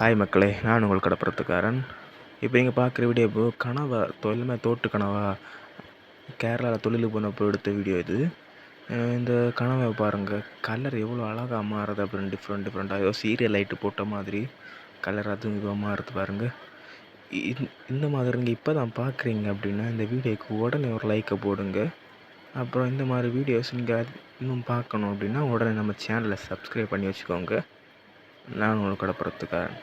Hi மக்களே நான் உங்கள் கடப்புறத்துக்காரன் இப்போ நீங்கள் பார்க்குற வீடியோ இப்போ கனவா தொழிலுமே தோட்டு கனவா கேரளாவில் தொழிலுக்கு போனப்போ எடுத்த வீடியோ இது. இந்த கனவை பாருங்கள் கலர் எவ்வளோ அழகாக மாறுது அப்படின்னு டிஃப்ரெண்ட் டிஃப்ரெண்ட்டாக ஏதோ சீரியல் லைட்டு போட்ட மாதிரி கலர் அதுவும் இதுவாக மாறுது பாருங்கள் இந்த மாதிரி நீங்கள் இப்போ தான் பார்க்குறீங்க அப்படின்னா இந்த வீடியோக்கு உடனே ஒரு லைக்கை போடுங்க. அப்புறம் இந்த மாதிரி வீடியோஸ் நீங்கள் இன்னும் பார்க்கணும் அப்படின்னா உடனே நம்ம சேனலை சப்ஸ்கிரைப் பண்ணி வச்சுக்கோங்க. நான் உங்களுக்கு கடப்புறத்துக்காரன்